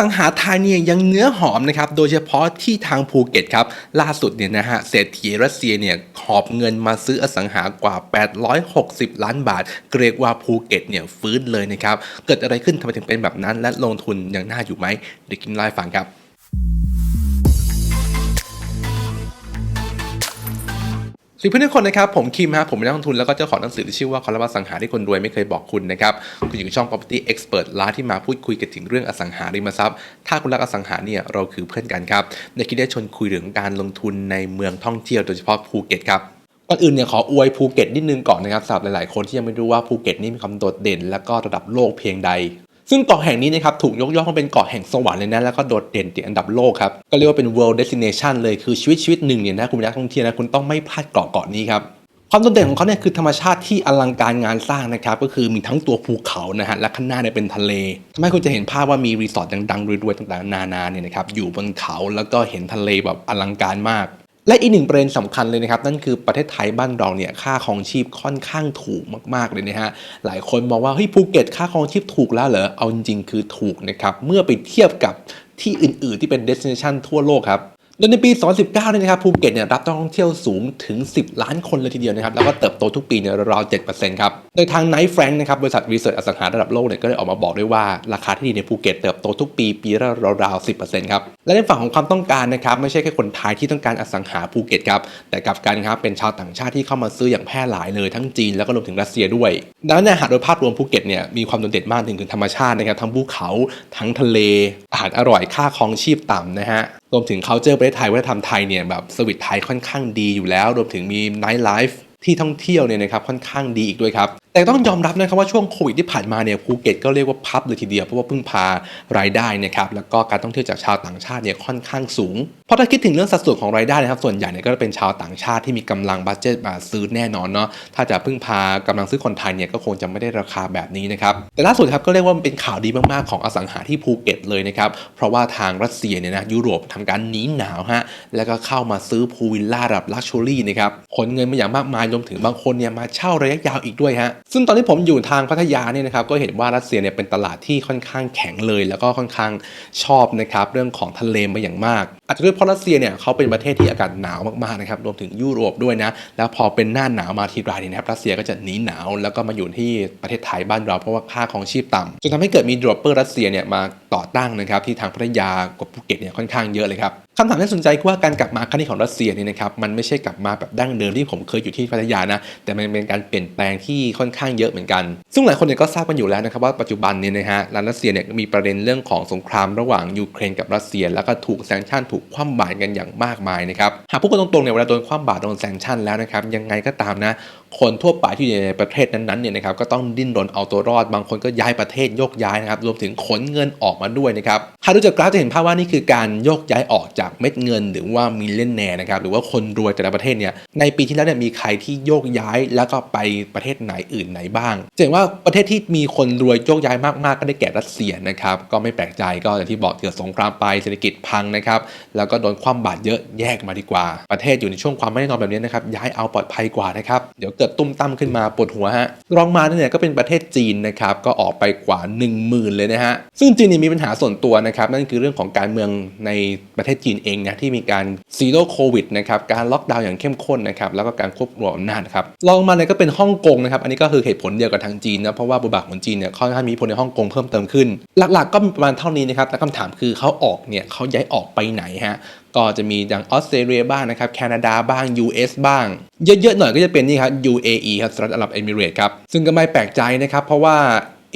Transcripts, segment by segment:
สังหาไทยเนี่ยยังเนื้อหอมนะครับ โดยเฉพาะที่ทางภูเก็ตครับ ล่าสุดเนี่ยนะฮะเศรษฐีรัสเซียเนี่ยหอบเงินมาซื้ออสังหากว่า 860 ล้านบาท เรียกว่าภูเก็ตเนี่ยฟื้นเลยนะครับ เกิดอะไรขึ้นทำไมถึงเป็นแบบนั้น และลงทุนยังน่าอยู่ไหมเดี๋ยวกินไล่าให้ฟังครับ สวัสดีเพื่อนทุกคนนะครับผมคิมฮะผมเป็นนักลงทุนแล้วก็เจ้าของหนังสือที่ชื่อว่าคอลัมน์อสังหาที่คนรวยไม่เคยบอกคุณนะครับคุณอยู่ช่อง property expert ร้านที่มาพูดคุยกันถึงเรื่องอสังหาริมทรัพย์ ถ้าคุณรักอสังหาเนี่ยเราคือเพื่อนกันครับในคลิปได้ชวนคุยเรื่องการลงทุนในเมืองท่องเที่ยวโดยเฉพาะภูเก็ตครับก่อนอื่นเนี่ยขออวยภูเก็ตนิดนึงก่อนนะครับสำหรับหลาย ๆ คนที่ยังไม่รู้ว่าภูเก็ตนี่มีความโดดเด่น และก็ระดับโลกเพียงใด ซึ่งเกาะแห่งนี้นะครับถูกยกย่องว่าเป็นเกาะแห่งสวรรค์เลยนะแล้วก็โดดเด่นติดอันดับโลกครับก็เรียกว่าเป็น world destination เลยคือชีวิตชีวิตหนึ่งเนี่ยนะคุณเป็นนักท่องเที่ยวนะคุณต้องไม่พลาดเกาะเกาะนี้ครับความโดดเด่นของเขาเนี่ยคือธรรมชาติที่อลังการงานสร้างนะครับก็คือมีทั้งตัวภูเขานะฮะและข้างหน้าเนี่ยเป็นทะเลทำให้คุณจะเห็นภาพว่ามีรีสอร์ทดังๆรวยๆต่างๆ นานาเนี่ยนะครับอยู่บนเขาแล้วก็เห็นทะเลแบบอลังการมาก และอีกหนึ่งประเด็นสำคัญเลยนะครับนั่นคือประเทศไทยบ้านเราเนี่ยค่าครองชีพค่อนข้างถูกมากๆเลยนะฮะหลายคนมองว่าเฮ้ยภูเก็ตค่าครองชีพถูกแล้วเหรอเอาจริงๆคือถูกนะครับเมื่อไปเทียบกับที่อื่น ๆ ที่เป็นเดสติเนชันทั่วโลกครับ โดยในปี 2019เนี่ยนะครับภูเก็ตเนี่ยรับนักท่องเที่ยวสูงถึง 10 ล้านคนเลยทีเดียวนะครับแล้วก็เติบโตทุกปีเนี่ยราวๆ7%ครับโดยทาง Knight Frank นะครับบริษัทรีเสิร์ชอสังหาระดับโลกเนี่ยก็ได้ออกมาบอกด้วยว่าราคาที่ดินในภูเก็ตเติบโตทุกปีปีละราวๆ10%ครับและในฝั่งของความต้องการนะครับไม่ใช่แค่คนไทยที่ต้องการอสังหาภูเก็ตครับแต่กลับกันครับเป็นชาวต่างชาติที่เข้ามาซื้ออย่างแพร่หลายเลยทั้งจีนแล้วก็รวมถึงรัสเซียด้วยดังนั้นเนี่ยหากโดยภาพรวมภูเก็ตเนี่ยมีความโดดเด่นมากถึงธรรมชาตินะครับทั้งภูเขาทั้งทะเลอาหารอร่อยค่าครองชีพต่ำนะฮะรวมถึง culture ประเทศไทยวัฒนธรรมไทยเนี่ยแบบสวิตไทยค่อนข้างดีอยู่แล้ว รวมถึงมีไนท์ไลฟ์ที่ท่องเที่ยวเนี่ยนะครับค่อนข้างดีอีกด้วยครับแต่ต้องยอมรับนะครับว่าช่วงโควิดที่ผ่านมาเนี่ยภูเก็ตก็เรียกว่าพับเลยทีเดียวเพราะว่าพึ่งพารายได้นะครับแล้วก็การท่องเที่ยวจากชาวต่างชาติเนี่ยค่อนข้างสูงเพราะถ้าคิดถึงเรื่องสัดส่วนของรายได้นะครับส่วนใหญ่เนี่ยก็จะเป็นชาวต่างชาติที่มีกำลังบัตเจ็ตมาซื้อแน่นอนเนาะถ้าจะพึ่งพากำลังซื้อคนไทยเนี่ยก็คงจะไม่ได้ราคาแบบนี้นะครับแต่ล่าสุดครับก็เรียกว่ามันเป็นข่าวดีมากๆของอสังหาที่ภูเก็ตเลยนะครับเพราะว่าทางรัสเซียเนี่ยนะยุโรปทำการหนีหนาวฮะแล้วก็เข้ามาซื้อพูลวิลล่าระดับลักชัวรี่นะครับขนเงินมาอย่างมากมายรวมถึงบางคนเนี่ยมาเช่าระยะยาวอีกด้วยฮะซึ่งตอนที่ผมอยู่ทางพัทยาเนี่ยนะครับก็เห็นว่ารัสเซียเนี่ยเป็นตลาดที่ค่อนข้างแข็งเลย แล้วก็ค่อนข้างชอบนะครับเรื่องของทะเลมาอย่างมาก อาจจะด้วยเพราะรัสเซียเนี่ยเขาเป็นประเทศที่อากาศหนาวมากๆนะครับรวมถึงยุโรปด้วยนะแล้วพอเป็นหน้าหนาวมาทีไรเนี่ยนะครับรัสเซียก็จะหนีหนาว แล้วก็มาอยู่ที่ประเทศไทยบ้านเราเพราะว่าค่าของชีพต่ำจนทำให้เกิดมีดรอปเปอร์รัสเซียเนี่ยมา ต่อตั้งนะครับที่ทางพัทยากับภูเก็ตเนี่ยค่อนข้างเยอะเลยครับคำถามที่สนใจคือว่าการกลับมาครั้งนี้ของรัสเซียเนี่ยนะครับมันไม่ใช่กลับมาแบบดั้งเดิมที่ผมเคยอยู่ที่พัทยานะแต่มันเป็นการเปลี่ยนแปลงที่ค่อนข้างเยอะเหมือนกัน ซึ่งหลายคนเนี่ยก็ทราบกันอยู่แล้วนะครับว่าปัจจุบันเนี่ยนะฮะรัสเซียเนี่ยมีประเด็นเรื่องของสงครามระหว่างยูเครนกับรัสเซีย แล้วก็ถูกแซงชั่นถูกคว่ำบาตรกันอย่างมากมายนะครับหากพูดกันตรงๆเนี่ยเวลาโดนคว่ำบาตรโดนแซงชั่นแล้วนะครับยังไงก็ตามนะ คนทั่วไปที่อยู่ในประเทศนั้นๆเนี่ยนะครับก็ต้องดิ้นรนเอาตัวรอด บางคนก็ย้ายประเทศโยกย้ายนะครับรวมถึงขนเงินออกมาด้วยนะครับหากดูจากกราฟจะเห็นภาพว่านี่คือการโยกย้ายออกจากเม็ดเงิน หรือว่ามิลเลนแนร์นะครับหรือว่าคนรวยแต่ละประเทศเนี่ยในปีที่แล้วเนี่ยมีใครที่โยกย้ายแล้วก็ไปประเทศไหนอื่นไหนบ้างจะเห็นว่าประเทศที่มีคนรวยโยกย้ายมากๆก็ได้แก่รัสเซียนะครับก็ไม่แปลกใจก็อย่างที่บอกเกิดสงครามไปเศรษฐกิจพังนะครับแล้วก็โดนคว่ำบาตรเยอะแยกมาดีกว่า ประเทศอยู่ในช่วงความไม่แน่นอนแบบนี้นะครับย้ายเอาปลอดภัยกว่านะครับเดี๋ยวเกิดตุ้มตั้มขึ้นมาปวดหัวฮะรองมาเนี่ยก็เป็นประเทศจีนนะครับก็ออกไปกว่า 1 0,000 เลยนะฮะซึ่งจีนนี่มีปัญหาส่วนตัวนะครับนั่นคือเรื่องของการเมืองในประเทศจีนเองนะที่มีการซีโร่โควิดนะครับการล็อกดาวน์อย่างเข้มข้นนะครับแล้วก็การควบคุมอำนาจครับรองมาเนี่ยก็เป็นฮ่องกงนะครับอันนี้ก็คือเหตุผลเดียวกับทางจีนนะเพราะว่าบทบาทของจีนเนี่ยค่อนข้างมีผลในฮ่องกงเพิ่มเติมขึ้น หลักๆ ก็มีประมาณเท่านี้นะครับแต่คำถามคือเขาออกเนี่ยเขาย้ายออกไปไหนฮะ ก็จะมีอย่างออสเตรเลียบ้างนะครับ แคนาดาบ้าง US บ้าง เยอะๆหน่อยก็จะเป็นนี่ครับ UAE ครับสหรัฐอาหรับเอมิเรตส์ครับ ซึ่งก็ไม่แปลกใจนะครับ เพราะว่า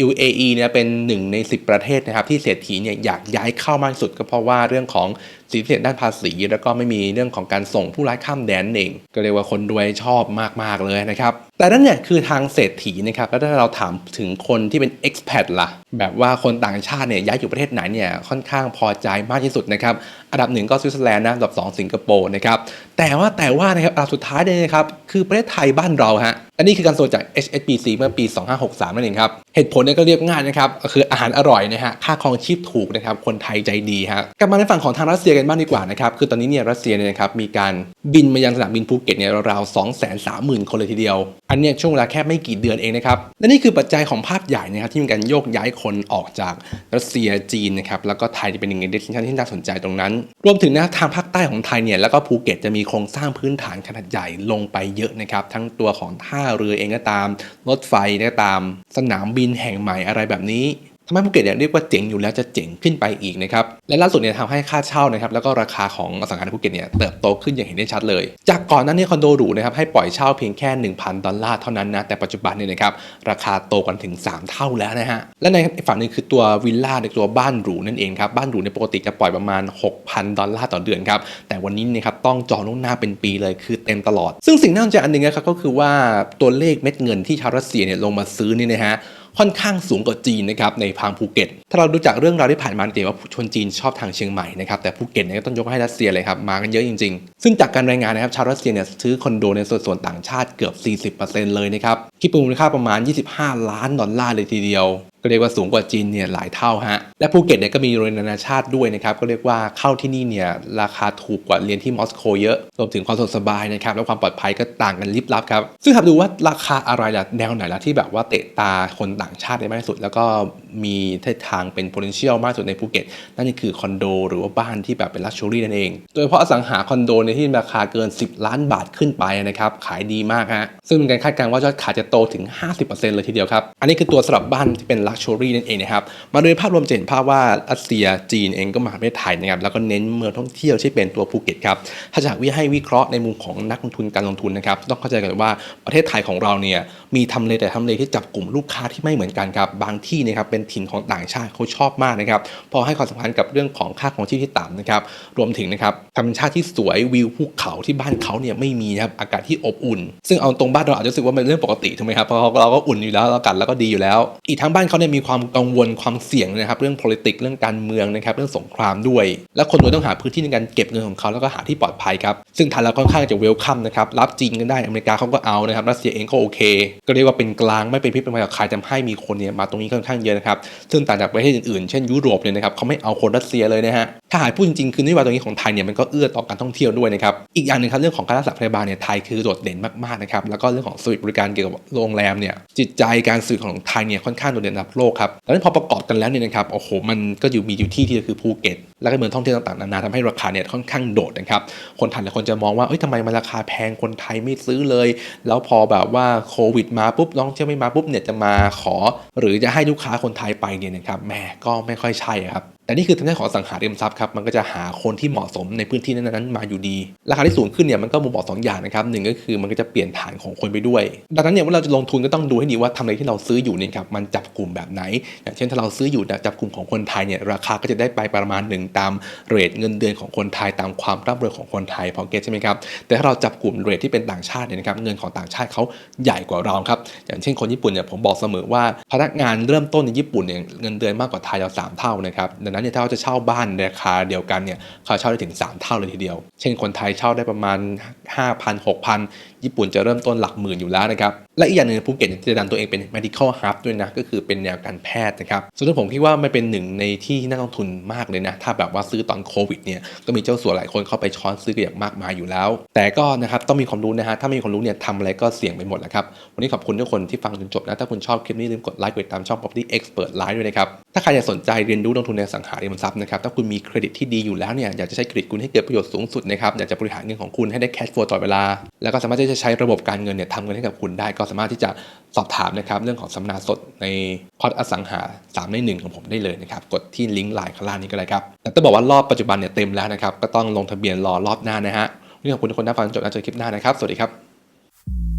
UAE เนี่ยเป็นหนึ่งใน 10 ประเทศนะครับที่เศรษฐีเนี่ยอยากย้ายเข้ามากที่สุดก็เพราะว่าเรื่องของสิทธิพิเศษด้านภาษี แล้วก็ไม่มีเรื่องของการส่งผู้ร้ายข้ามแดนเองก็เรียกว่าคนรวยชอบมากๆเลยนะครับ แต่นั่นเนี่ยคือทางเศรษฐีนะครับแล้วถ้าเราถามถึงคนที่เป็น expat ล่ะ แบบว่าคนต่างชาติเนี่ยย้ายอยู่ประเทศไหนเนี่ยค่อนข้างพอใจมากที่สุดนะครับอันดับหนึ่งก็สวิตเซอร์แลนด์นะอันดับสองสิงคโปร์นะครับแต่ว่าแต่ว่านะครับอันดับสุดท้ายเนี่ยนะครับคือประเทศไทยบ้านเราฮะอันนี้คือการสำรวจจาก HSBC เมื่อปี 2563 นั่นเองครับ เหตุผลเนี่ยก็เรียบง่ายนะครับคืออาหารอร่อยนะฮะค่าครองชีพถูกนะครับคนไทยใจดีฮะกลับมาในฝั่งของทางรัสเซียกันบ้างดีกว่านะครับ คือตอนนี้เนี่ยรัสเซียเนี่ยนะครับมีการบินมายังสนามบินภูเก็ตเนี่ยราวๆ2 3 0 0 0 0คนเลยทีเดียว อันเนี้ยช่วงเวลาแค่ไม่กี่เดือนเองนะครับ และนี่คือปัจจัยของภาพใหญ่นะครับที่มีการโยกย้ายคนออกจากรัสเซียจีนนะครับแล้วก็ไทยจะเป็นหนึ่งในเดสติเนชันที่น่าสนใจตรงนั้น รวมถึงนะทางภาคใต้ของไทยเนี่ยแล้วก็ภูเก็ตจะมีโครงสร้างพื้นฐานขนาดใหญ่ลงไปเยอะนะครับทั้งตัวของท่าเรือเองก็ตาม รถไฟก็ตาม สนามบินแห่งใหม่อะไรแบบนี้ ทำให้ภูเก็ตเนี่ยเรียกว่าเจ๋งอยู่แล้วจะเจ๋งขึ้นไปอีกนะครับและล่าสุดเนี่ยทำให้ค่าเช่านะครับแล้วก็ราคาของอสังหาริมภูเก็ตเนี่ยเติบโตขึ้นอย่างเห็นได้ชัดเลย จากก่อนหนั้นเนี่ยคอนโดหรูนะครับให้ปล่อยเช่าเพียงแค่ 1,000 ดอลลาร์เท่านั้นนะแต่ปัจจุบันเนี่ยนะครับราคาโตกันถึง 3 เท่าแล้วนะฮะและในฝั่งหนึงคือตัววิลล่าในตัวบ้านหรูนั่นเองครับบ้านหรูในปกติจะปล่อยประมาณ 6,000 ดอลลาร์ต่อเดือนครับแต่วันนี้นะครับต้องจองล่วงหน้าเป็นปีเลยคือเต็มตลอด ซึ่งสิ่งน่าสนใจอันหนึงนะครับก็คือว่าตัวเลขเม็ดเงินที่ชาวรัสเซียเนี่ยลงมาซื้อนี่นะฮะ ค่อนข้างสูงกว่าจีนนะครับในพางภูเก็ต ถ้าเราดูจากเรื่องราวที่ผ่านมาเห็นว่าชนจีนชอบทางเชียงใหม่นะครับแต่ภูเก็ตเนี่ยก็ต้องยกให้รัสเซียเลยครับมากันเยอะจริงๆ ซึ่งจากการรายงานนะครับชาวรัสเซียเนี่ยซื้อคอนโดในส่วนส่วนต่างชาติเกือบ 40%เลยนะครับคิดเป็นมูลค่าประมาณ 25 ล้านดอลลาร์เลยทีเดียว ก็เรียกว่าสูงกว่าจีนเนี่ยหลายเท่าฮะและภูเก็ตเนี่ยก็มีโรงเรียนนานาชาติด้วยนะครับก็เรียกว่าเข้าที่นี่เนี่ยราคาถูกกว่าเรียนที่มอสโกเยอะรวมถึงความสะดวกสบายนะครับและความปลอดภัยก็ต่างกันลิบลับครับซึ่งถามดูว่าราคาอะไรล่ะแนวไหนล่ะที่แบบว่าเตะตาคนต่างชาติได้มากที่สุด แล้วก็มีทิศทางเป็น potential มากสุดในภูเก็ตนั่นก็คือคอนโดหรือว่าบ้านที่แบบเป็น luxury นั่นเอง โดยเฉพาะอสังหาคอนโดในที่ราคาเกิน 10 ล้านบาทขึ้นไปนะครับขายดีมากฮะซึ่งเป็นการคาดการณ์ว่ายอดขายจะโตถึง 50%เลยทีเดียวครับอันนี้คือตัวสำหรับบ้านที่เป็น luxury นั่นเองนะครับ มาโดยภาพรวมจะเห็นภาพว่ารัสเซียจีนเองก็มาประเทศไทยนะครับ แล้วก็เน้นเมืองท่องเที่ยวที่เป็นตัวภูเก็ตครับ ถ้าจะหากวิให้วิเคราะห์ในมุมของนักลงทุนการลงทุนนะครับ ต้องเข้าใจกันว่าประเทศไทยของเราเนี่ยมีทำเลแต่ทำเลที่จับกลุ่มลูกค้าที่ไม่เหมือนกันครับ บางที่นะครับเป็นถิ่นของต่างชาติเขาชอบมากนะครับ พอให้ความสำคัญกับเรื่องของค่าของชีพที่ต่ำนะครับ รวมถึงนะครับธรรมชาติที่สวยวิวภูเขาที่บ้านเขาเนี่ยไม่มีนะครับอากาศที่อบอุ่น ซึ่งเอาตรงบ้านเราอาจจะรู้สึกว่าเป็นเรื่องปกติถูกไหมครับเพราะเราก็อุ่นอยู่แล้วอากาศเราก็ดีอยู่แล้ว อีกทั้งบ้านเขาเนี่ยมีความกังวลความเสี่ยงนะครับเรื่อง politics เรื่องการเมืองนะครับเรื่องสงครามด้วย และคนรวยต้องหาพื้นที่ในการเก็บเงินของเขาแล้วก็หาที่ปลอดภัยครับซึ่งไทยเราค่อนข้างจะเวลคัมนะครับรับจีนกันได้อเมริกาเขาก็เอานะครับรัสเซียเองก็โอเค ก็เรียกว่าเป็นกลางไม่เป็นพิษเป็นภัยกับใครทำให้มีคนเนี่ยมาตรงนี้ค่อนข้างเยอะนะครับซึ่งต่างจากประเทศอื่นๆเช่นยุโรปเนี่ยนะครับเขาไม่เอาคนรัสเซียเลยนะฮะ ถ้าหากพูดจริงๆคือนโยบายตรงนี้ของไทยเนี่ยมันก็เอื้อต่อการท่องเที่ยวด้วยนะครับอีกอย่างหนึ่งครับเรื่องของการรักษาพยาบาลเนี่ยไทยคือโดดเด่นมากๆนะครับแล้วก็เรื่องของสวิตบริการเกี่ยวกับโรงแรมเนี่ยจิตใจการสื่อของไทยเนี่ยค่อนข้างโดดเด่นระดับโลกครับแล้วพอประกอบกันแล้วเนี่ยนะครับโอ้โหมันก็อยู่มีอยู่ที่ที่คือภูเก็ตแล้วก็เมืองท่องเที่ยวต่างๆนานาทำให้ราคาเนี่ยค่อนข้างโดดนะครับคนไทยหลายคนจะมองว่าเอ้ยทำไมมันราคาแพงคนไทยไม่ซื้อเลย แล้วพอแบบว่าโควิดมาปุ๊บน้องเที่ยวไม่มาปุ๊บเนี่ยจะมาขอ หรือจะให้ลูกค้าคนไทยไปเนี่ยนะครับแหมก็ไม่ค่อยใช่ครับ แต่นี่คือทางด้านของสังหาริมทรัพย์ครับมันก็จะหาคนที่เหมาะสมในพื้นที่นั้นๆมาอยู่ดี ราคาที่สูงขึ้นเนี่ยมันก็มุมบอกสองอย่างนะครับหนึ่งก็คือมันก็จะเปลี่ยนฐานของคนไปด้วย ดังนั้นเนี่ยเว่าเราจะลงทุนก็ต้องดูให้ดีว่าทำอะไรที่เราซื้ออยู่เนี่ยครับมันจับกลุ่มแบบไหน อย่างเช่นถ้าเราซื้ออยู่จับกลุ่มของคนไทยเนี่ยราคาก็จะได้ไปประมาณหนึ่งตามเรทเงินเดือนของคนไทยตามความร่ำรวยของคนไทยพอเก็ตใช่ไหมครับแต่ถ้าเราจับกลุ่มเรทที่เป็นต่างชาติเนี่ยนะครับเงินของต่างชาติเขาใหญ่กว่าเราครับอย่างเช่นคนญี่ปุ่นเนี่ยผมบอกเสมอว่าพนักงานเริ่มต้นในญี่ปุ่นเนี่ยเงินเดือนมากกว่าไทยเราสามเท่านะครับดังนั้นเนี่ยถ้าเขาจะเช่าบ้านในราคาเดียวกันเนี่ยเขาเช่าได้ถึง 3 เท่าเลยทีเดียว เช่นคนไทยเช่าได้ประมาณ 5,000 6,000 ญี่ปุ่นจะเริ่มต้นหลักหมื่นอยู่แล้วนะครับและอีกอย่างหนึ่งภูเก็ตจะดันตัวเองเป็น medical hub ด้วยนะ ก็คือเป็นแนวการแพทย์นะครับส่วนตัวผมคิดว่ามันเป็นหนึ่งในที่น่าลงทุนมากเลยนะ ถ้าแบบว่าซื้อตอนโควิดเนี่ยก็มีเจ้าสัวหลายคนเข้าไปช้อนซื้อกันอย่างมากมายอยู่แล้ว แต่ก็นะครับต้องมีความรู้นะฮะถ้าไม่มีความรู้เนี่ยทำอะไรก็เสี่ยงไปหมดแหละครับวันนี้ขอบคุณทุกคนที่ฟังจนจบนะ ถ้าคุณชอบคลิปนี้อย่าลืมกดไลค์กดติดตามช่อง property expert live ด้วยนะครับถ้าใครอยากสนใจเรียนรู้ลงทุนในสังหาริมทรัพย์นะครับถ้าคุณมีเครดิตที่ดีอยู่แล้วเนี่ยอยากจะใช้เครดิตคุณให้เกิดประโยชน์สูงสุดนะครับอยากจะบริหารเงินของคุณให้ได้แคชฟลูตลอเวลา แล้วก็สามารถที่จะใช้ระบบการเงินเนี่ยทำเงินให้กับคุณได้ก็สามารถที่จะสอบถามนะครับเรื่องของสัมมนาสดในคอร์สอสังหา 3 ใน 1 ของผมได้เลยนะครับ กดที่ลิงก์ไลน์ข้างล่างนี้ก็เลยครับแต่ต้องบอกว่ารอบปัจจุบันเนี่ยเต็มแล้วนะครับ ก็ต้องลงทะเบียนรอรอบหน้านะฮะวันนี้ขอบคุณทุกคนที่ฟังจบแล้วเจอคลิปหน้านะครับ สวัสดีครับ